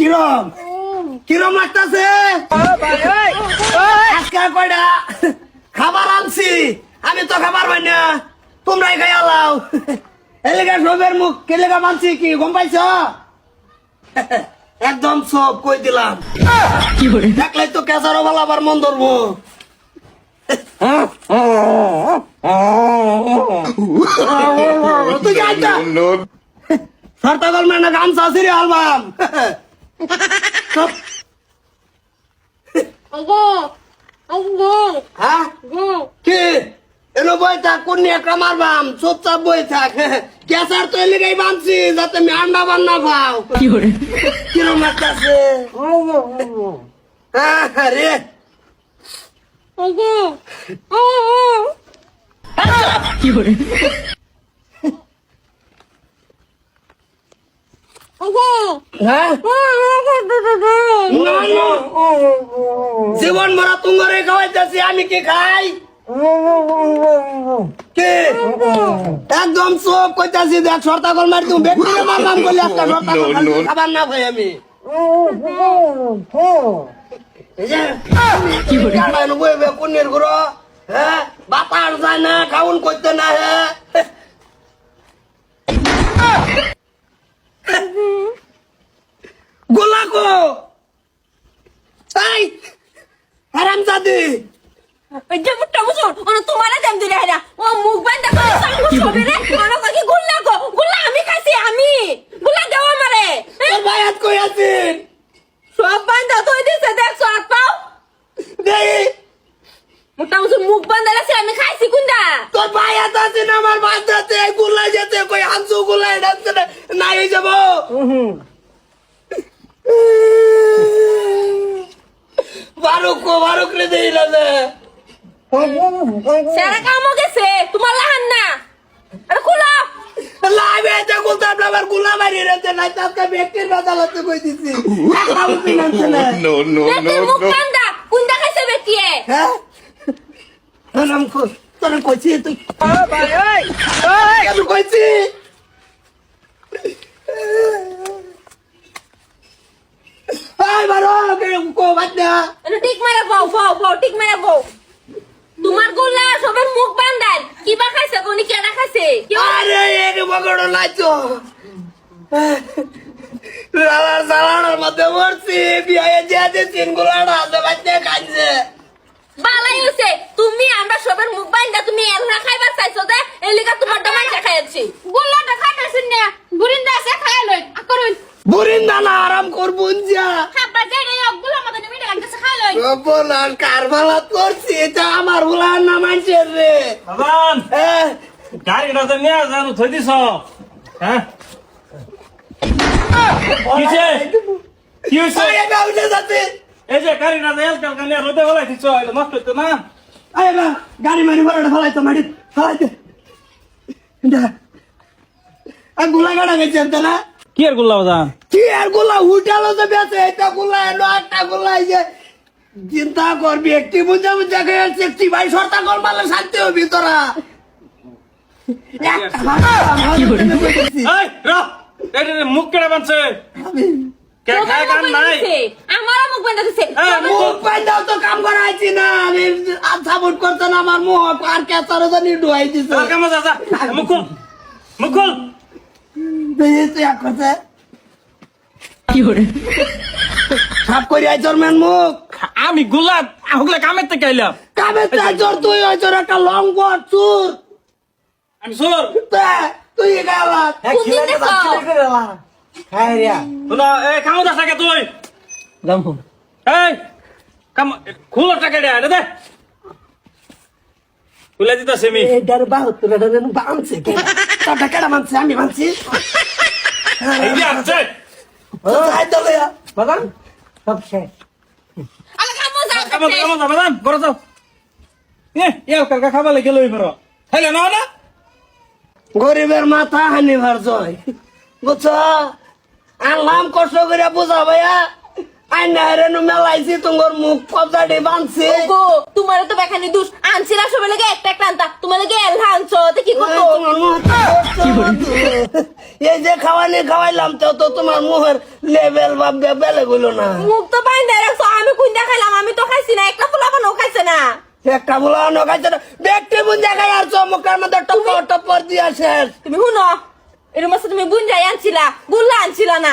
কিরম? কিরম লাগতাছে? আজকে কয়টা? খাবার আনছি। আমি তো খাবার পাই না। তোমরাই খাই আলাও। এলাকা সবের মুখ কেলেগা মানছি কি গম পাইছ? একদম সব কই দিলাম। দেখলাই তো কেসারো বালা আবার মন ধরবো। তুই যাইতা সরতাগল মানে গামছা সিরি আলবাম এলো বই থাক কোন একটা মারবাম চুপচাপ বই থাক কেসার তো এলে গাই বানছি যাতে আমি আন্ডা বান্না পাও কিরম একটা আছে হ্যাঁ রে হ্যাঁ না, জীবন ভরা তুঙ্গরে খাওয়াইতেছি আমি কি খাই? কে? একদম চোখ কইতাছি দেখ সর্তা কল মারি তুমি ব্যক্তিকে মারলাম করলে একটা সর্তা খাবার না খাই আমি। কি কোনের হ্যাঁ বাতাস যায় না খাউন করতে না হ্যাঁ গোলাকো এই ওই যে মুট্টা মুসুর ওনা তোমারে দেম দিলে হেরা। ও মুখ বান্ধা করে সামনে ছবি রে। ওনা কাকি গুল্লা গো গুল্লা আমি খাইছি আমি। গুল্লা দাও আমারে। তোর ভাই হাত কই আছেন সব বান্ধা তুই দিছে দেখছ হাত পাও? দেই মুট্টা মুসুর মুখ বান্ধা আছে আমি খাইছি কুন্দা তোর ভাই হাত আছে না আমার আছে গুলাই যেতে কই হামসু গুলাই ডাকছে না এই যাব। বারুক কো বারুক রে দেই না দে। সেরা কামো গেছে? তোমার লাহান না? আরে খুলো লাইবে এটা গুলতাম না আমারগুলা মারি রে না তাকে ব্যক্তির বাদালতে কই দিছি। না কুন্দা। বেটিয়ে হ্যাঁ? নাম কো তোর কইছি তুই আমি কইছি? কে কো বাদ না এটা ঠিক মেরে বউ বউ বউ ঠিক মেরে তোমার গুল্লা সবার মুখ বান্ধাই কিবা খাইছে কোনি কেডা খাইছে? আরে এর বগড় লাইছো। লালার সালানোর মধ্যে মরছি বিয়ে যেতে তিন গুলাড়া আছে বাচ্চা খাইছে বালাই হইছে। তুমি আমরা সবার মুখ বান্ধা তুমি এলনা খাইবার চাইছো যে এলিকা তোমার দমাই খাইছি গুল্লাটা খাইতেছিন না গুরিন্দা আছে খাই লই আকরুন বুরিন দানা আরাম করবুন যা খাবার যাই না গুল্লা মত নিমি লই বলার কারবালাত করছি এটা আমার বুলার না মানছে রে। বাবান হ্যাঁ গাড়িটা তো নিয়ে জানো থই দিছ। হ্যাঁ? কিছে কি হইছে? আরে উঠে যাচ্ছে। এই যে গাড়িটা তো এলকাল কানে রোদে বলাই দিছ এটা নষ্ট হইতো না? আরে না গাড়ি মারি ভরাটা ফলাইতো মারি ফলাইতে আরগুলা গাড়া গেছে না? কি আর গুল্লা বাজান? কি আরগুলা উঠালো তো বেঁচে এটা গুলা এলো একটা গুলা এই যে চিন্তা করবি একটি বুঝা বুঝা খেয়ে একটি ভাই সর্তা কর মারলে শান্তি হবি তোরা। মুখ বানছে আমার আর জানি ডুয়াই দিছে। সাপ করি আইছর মেন মুখ। আমি গুলা হগলে কামের থেকে আইলাম। কাবে চাইছর তুই আইছর একটা লং বট চুর। আমি তে, তুই গেলা কোনদিন দেখছ? শুনো এই কামো দা থাকে তুই। এই কাম খুল টাকা দে। আরে দে খুলে দিতাছি আমি এটার বাহাত্তর এটা যেন বানছে তোরটা কেডা মানছে আমি মানছি এই যে আছে যাই তো লইয়া। যাও। এ কালকা না না। গরিবের মাথা হানি ভার জয়। বুঝছ? আনলাম কষ্ট করে বুঝা ভাইয়া আইনা হেরেনু মেলাইছি তোমার মুখ কবজাটি বানছি। তোমার তো বেখানি দুষ। আনছিলা সবাই লাগে একটা একটা আনতা। তোমার লাগে এলহা আনছো তো কি করতো? তোমার মুখ এই যে খাওয়ানি খাওয়াইলাম তো তো তোমার মুখের লেভেল বা বেলে গুলো না। মুখ তো বাইন্দা রাখছো আমি কোন দেখাইলাম আমি তো খাইছি না একটা পোলা বানো খাইছে না। একটা বলা খাইছে না ব্যক্তি বুন দেখাই আর চমকার মধ্যে টপ টপর দিয়া শেষ। তুমি শুনো এর মাসে তুমি বুন যাই আনছিলা গুল্লা আনছিলা না।